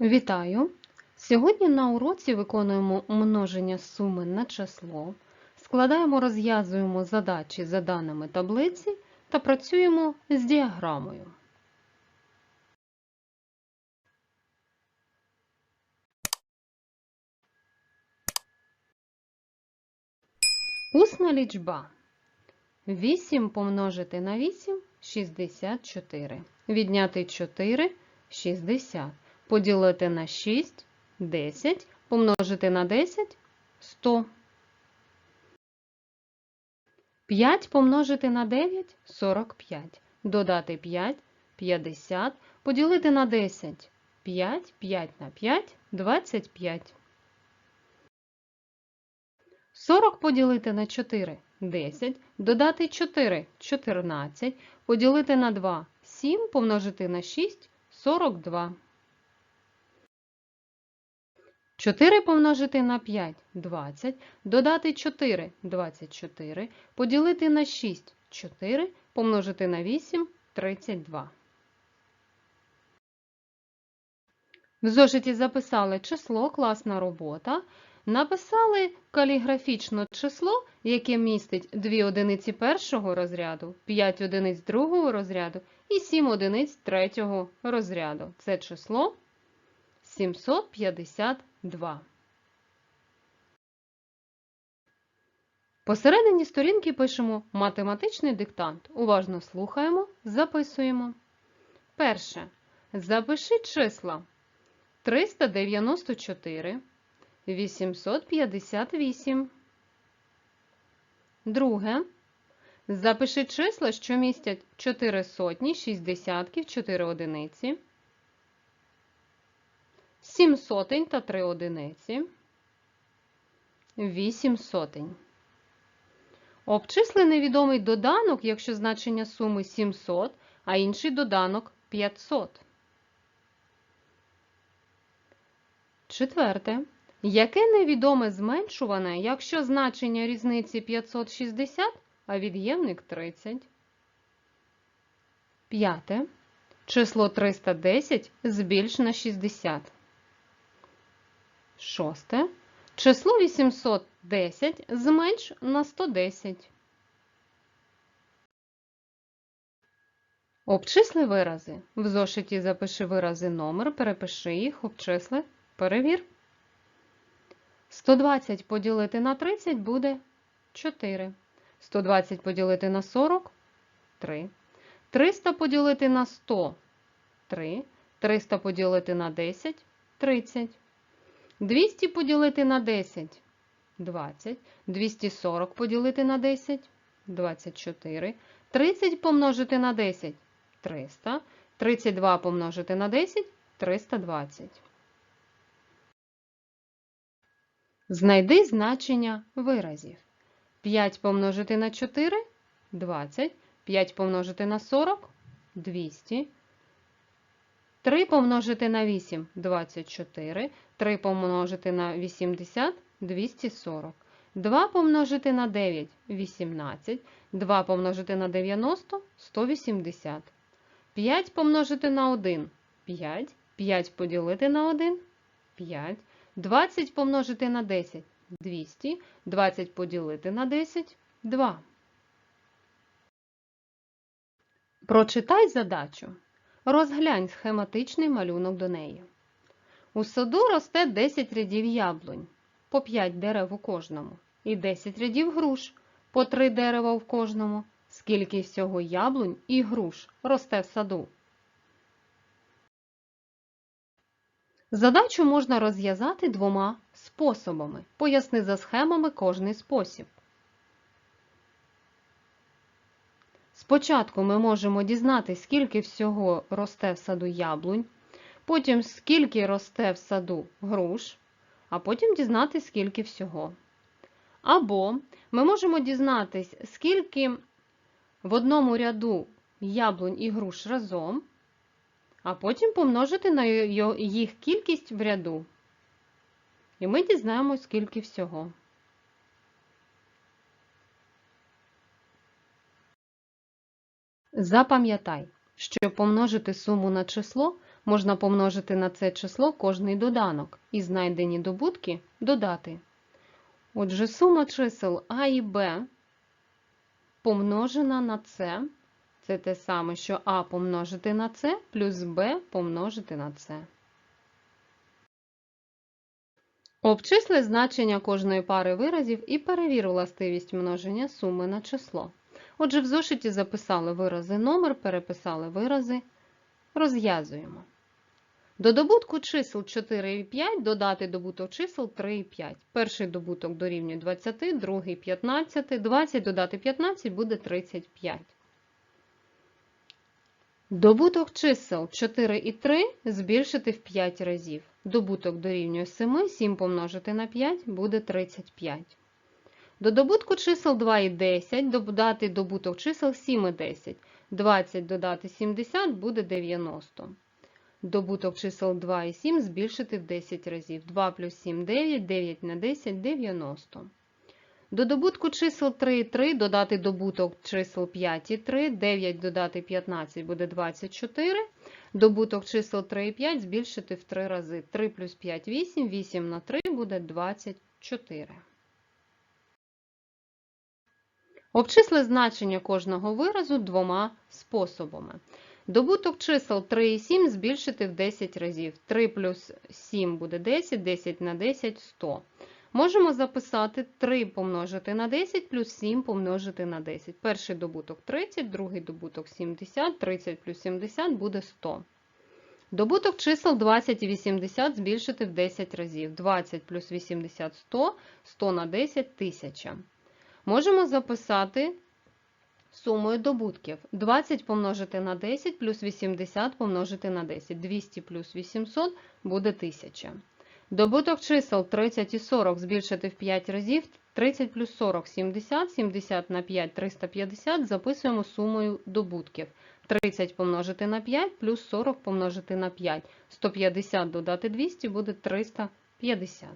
Вітаю! Сьогодні на уроці виконуємо множення суми на число, складаємо, розв'язуємо задачі за даними таблиці та працюємо з діаграмою. Усна лічба. 8 помножити на 8 – 64. Відняти 4 – 60. Поділити на 6 – 10. Помножити на 10 – 100. 5 помножити на 9 – 45. Додати 5 – 50. Поділити на 10 – 5. 5 на 5 – 25. 40 поділити на 4 – 10, додати 4 – 14, поділити на 2 – 7, помножити на 6 – 42. 4 помножити на 5 – 20, додати 4 – 24, поділити на 6 – 4, помножити на 8 – 32. В зошиті записали число, класна робота. Написали каліграфічно число, яке містить 2 одиниці першого розряду, 5 одиниць другого розряду і 7 одиниць третього розряду. Це число 752. Посередині сторінки пишемо математичний диктант. Уважно слухаємо, записуємо. Перше. Запиши числа 394. 858. Друге. Запиши числа, що містять 4 сотні, 6 десятків, 4 одиниці, 7 сотень та 3 одиниці, 8 сотень. Обчисли невідомий доданок, якщо значення суми 700, а інший доданок 500. Четверте. Яке невідоме зменшуване, якщо значення різниці 560, а від'ємник 30? П'яте. Число 310 збільш на 60. Шосте. Число 810 зменш на 110. Обчисли вирази. В зошиті запиши вирази номер, перепиши їх, обчисли, перевір. 120 поділити на 30 буде 4. 120 поділити на 40 3. 300 поділити на 100 3. 300 поділити на 10 30. 200 поділити на 10 20. 240 поділити на 10 24. 30 помножити на 10 300. 32 помножити на 10 320. Знайди значення виразів. 5 помножити на 4 20. 5 помножити на 40 200. 3 помножити на 8 24. 3 помножити на 80 240. 2 помножити на 9 18. 2 помножити на 90 180. 5 помножити на 1 5. 5 поділити на 1 5. 20 помножити на 10 200, 20 поділити на 10 2. Прочитай задачу. Розглянь схематичний малюнок до неї. У саду росте 10 рядів яблунь, по 5 дерев у кожному, і 10 рядів груш, по 3 дерева в кожному. Скільки всього яблунь і груш росте в саду? Задачу можна розв'язати двома способами. Поясни за схемами кожний спосіб. Спочатку ми можемо дізнатися, скільки всього росте в саду яблунь, потім скільки росте в саду груш, а потім дізнатися, скільки всього. Або ми можемо дізнатися, скільки в одному ряду яблунь і груш разом, а потім помножити на їх кількість в ряду. І ми дізнаємось, скільки всього. Запам'ятай, щоб помножити суму на число, Можна помножити на це число кожний доданок і знайдені добутки додати. Отже, сума чисел А і Б помножена на С. Це те саме, що А помножити на С плюс Б помножити на С. Обчисли значення кожної пари виразів і перевір властивість множення суми на число. Отже, в зошиті записали вирази номер, переписали вирази, розв'язуємо. До добутку чисел 4 і 5 додати добуток чисел 3 і 5. Перший добуток дорівнює 20, другий 15, 20 додати 15 буде 35. Добуток чисел 4 і 3 збільшити в 5 разів. Добуток дорівнює 7, 7 помножити на 5 буде 35. До добутку чисел 2 і 10 додати добуток чисел 7 і 10. 20 додати 70 буде 90. Добуток чисел 2 і 7 збільшити в 10 разів. 2 плюс 7 – 9, 9 на 10 – 90. До добутку чисел 3 і 3 додати добуток чисел 5 і 3, 9 додати 15 буде 24. Добуток чисел 3 і 5 збільшити в 3 рази. 3 плюс 5 – 8, 8 на 3 буде 24. Обчисли значення кожного виразу двома способами. Добуток чисел 3 і 7 збільшити в 10 разів. 3 плюс 7 буде 10, 10 на 10 – 100. Можемо записати 3 помножити на 10 плюс 7 помножити на 10. Перший добуток 30, другий добуток 70, 30 плюс 70 буде 100. Добуток чисел 20 і 80 збільшити в 10 разів. 20 плюс 80 – 100, 100 на 10 – 1000. Можемо записати сумою добутків. 20 помножити на 10 плюс 80 помножити на 10. 200 плюс 800 буде 1000. Добуток чисел 30 і 40 збільшити в 5 разів. 30 плюс 40 – 70, 70 на 5 – 350. Записуємо сумою добутків. 30 помножити на 5 плюс 40 помножити на 5. 150 додати 200 буде 350.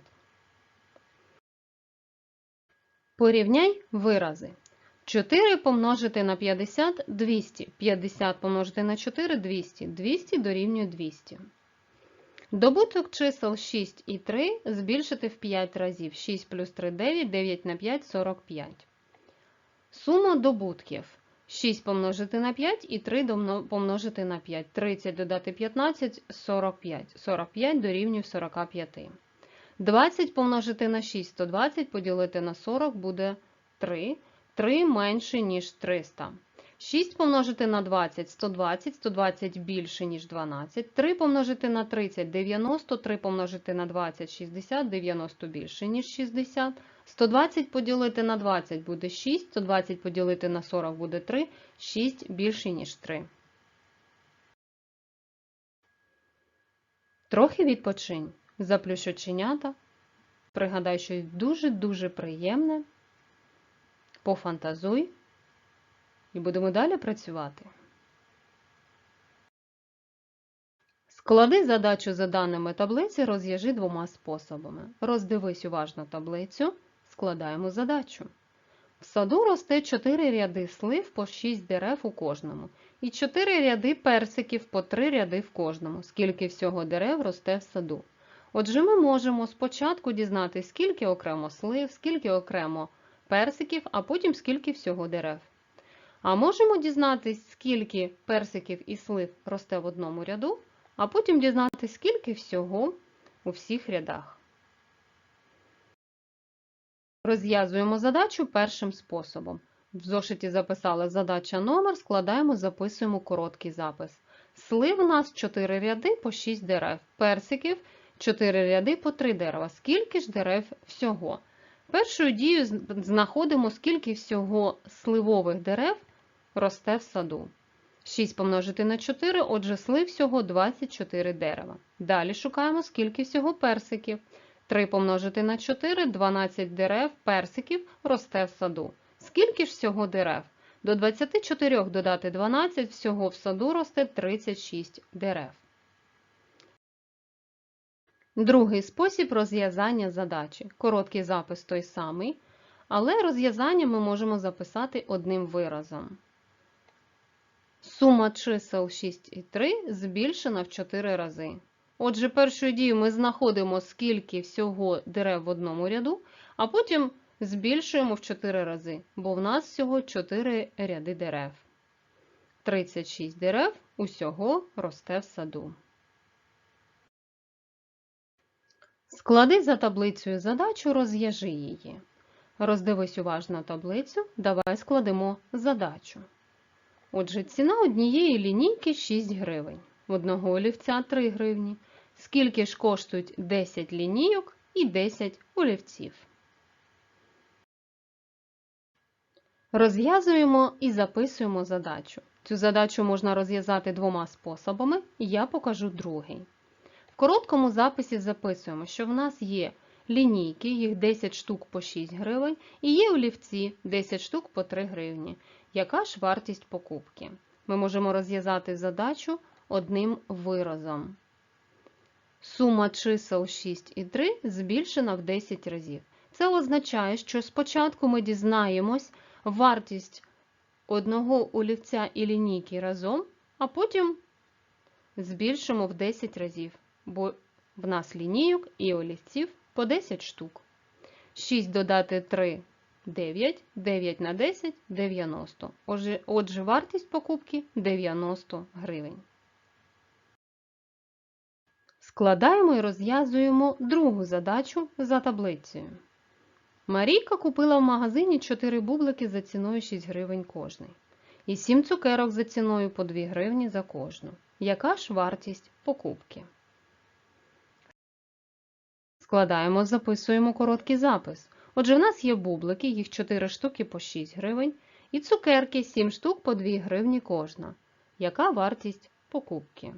Порівняй вирази. 4 помножити на 50 – 200. 50 помножити на 4 – 200. 200 дорівнює 200. Добуток чисел 6 і 3 збільшити в 5 разів. 6 плюс 3 – 9, 9 на 5 – 45. Сума добутків. 6 помножити на 5 і 3 помножити на 5. 30 додати 15 – 45. 45 дорівнює 45. 20 помножити на 6 – 120, поділити на 40 буде 3. 3 менше, ніж 300. 6 помножити на 20 – 120, 120 більше, ніж 12. 3 помножити на 30 – 90, 3 помножити на 20 – 60, 90 більше, ніж 60. 120 поділити на 20 буде 6, 120 поділити на 40 буде 3, 6 більше, ніж 3. Трохи відпочинь. Заплющ оченята. Пригадай щось дуже-дуже приємне. Пофантазуй. І будемо далі працювати. Склади задачу за даними таблиці, розв'яжи двома способами. Роздивись уважно таблицю, складаємо задачу. В саду росте 4 ряди слив по 6 дерев у кожному. І 4 ряди персиків по 3 ряди в кожному. Скільки всього дерев росте в саду. Отже, ми можемо спочатку дізнатися, скільки окремо слив, скільки окремо персиків, а потім скільки всього дерев. А можемо дізнатися, скільки персиків і слив росте в одному ряду, а потім дізнатися, скільки всього у всіх рядах. Розв'язуємо задачу першим способом. В зошиті записали задача номер, складаємо, записуємо короткий запис. Слив у нас 4 ряди по 6 дерев. Персиків 4 ряди по 3 дерева. Скільки ж дерев всього? Першою дією знаходимо, скільки всього сливових дерев росте в саду. 6 помножити на 4, отже, слив всього 24 дерева. Далі шукаємо, скільки всього персиків. 3 помножити на 4, 12 дерев персиків росте в саду. Скільки ж всього дерев? До 24 додати 12, всього в саду росте 36 дерев. Другий спосіб розв'язання задачі. Короткий запис той самий, але розв'язання ми можемо записати одним виразом. Сума чисел 6 і 3 збільшена в 4 рази. Отже, першою дією ми знаходимо, скільки всього дерев в одному ряду, а потім збільшуємо в 4 рази, бо в нас всього 4 ряди дерев. 36 дерев усього росте в саду. Склади за таблицею задачу, розв'яжи її. Роздивись уважно таблицю, давай складемо задачу. Отже, ціна однієї лінійки 6 гривень, одного олівця 3 гривні. Скільки ж коштують 10 лінійок і 10 олівців? Розв'язуємо і записуємо задачу. Цю задачу можна розв'язати двома способами, я покажу другий. Короткому записі записуємо, що в нас є лінійки, їх 10 штук по 6 гривень, і є олівці 10 штук по 3 гривні. Яка ж вартість покупки? Ми можемо розв'язати задачу одним виразом. Сума чисел 6 і 3 збільшена в 10 разів. Це означає, що спочатку ми дізнаємось вартість одного олівця і лінійки разом, а потім збільшимо в 10 разів, бо в нас лінійок і олівців по 10 штук. 6 додати 3 9, 9 на 10 90. Отже, отже, вартість покупки 90 гривень. Складаємо і розв'язуємо другу задачу за таблицею. Марійка купила в магазині 4 бублики за ціною 6 гривень кожний. І 7 цукерок за ціною по 2 гривні за кожну. Яка ж вартість покупки? Складаємо, записуємо короткий запис. Отже, в нас є бублики, їх 4 штуки по 6 гривень, і цукерки 7 штук по 2 гривні кожна. Яка вартість покупки?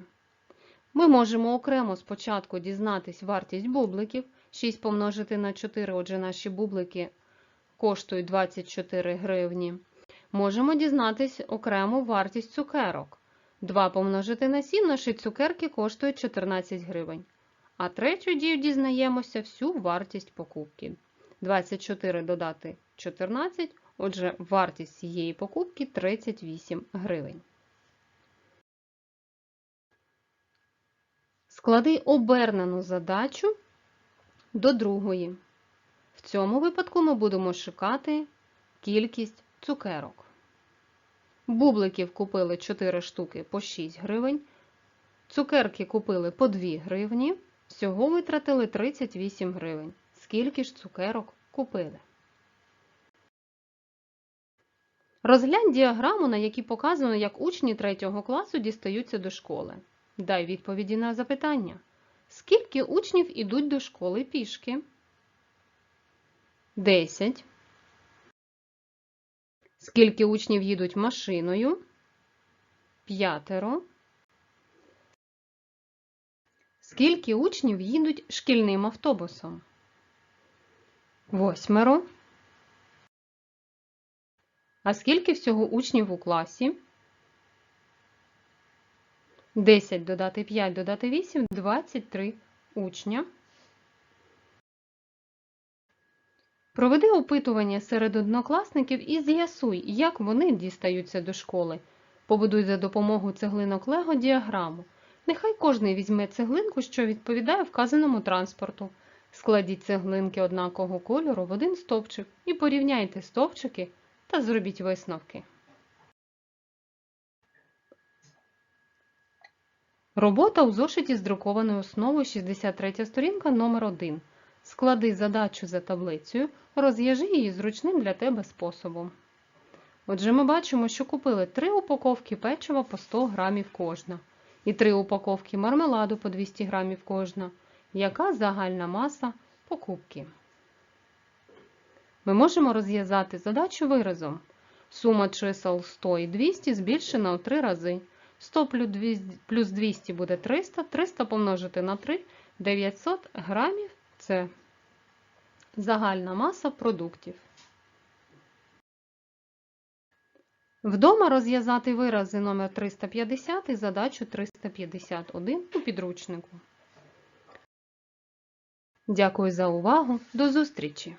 Ми можемо окремо спочатку дізнатись вартість бубликів. 6 помножити на 4, отже, наші бублики коштують 24 гривні. Можемо дізнатись окремо вартість цукерок. 2 помножити на 7, наші цукерки коштують 14 гривень. А третю дію дізнаємося всю вартість покупки. 24 додати 14, отже, вартість цієї покупки 38 гривень. Склади обернену задачу до другої. В цьому випадку ми будемо шукати кількість цукерок. Бубликів купили 4 штуки по 6 гривень. Цукерки купили по 2 гривні. Всього витратили 38 гривень. Скільки ж цукерок купили? Розглянь діаграму, на якій показано, як учні 3 класу дістаються до школи. Дай відповіді на запитання. Скільки учнів ідуть до школи пішки? 10. Скільки учнів їдуть машиною? П'ятеро. Скільки учнів їдуть шкільним автобусом? Восьмеро. А скільки всього учнів у класі? 10 додати 5 додати 8 23 учня. Проведи опитування серед однокласників і з'ясуй, як вони дістаються до школи. Побудуй за допомогою цеглинок Лего діаграму. Нехай кожний візьме цеглинку, що відповідає вказаному транспорту. Складіть цеглинки однакового кольору в один стовпчик і порівняйте стовпчики та зробіть висновки. Робота у зошиті з друкованою основою 63 сторінка номер 1 Склади задачу за таблицею, розв'яжи її зручним для тебе способом. Отже, ми бачимо, що купили 3 упаковки печива по 100 грамів кожна і 3 упаковки мармеладу по 200 грамів кожна. Яка загальна маса покупки? Ми можемо розв'язати задачу виразом. Сума чисел 100 і 200 збільшена у 3 рази. 100 плюс 200 буде 300, 300 помножити на 3 900 грамів це загальна маса продуктів. Вдома розв'язати вирази номер 350 і задачу 351 у підручнику. Дякую за увагу. До зустрічі!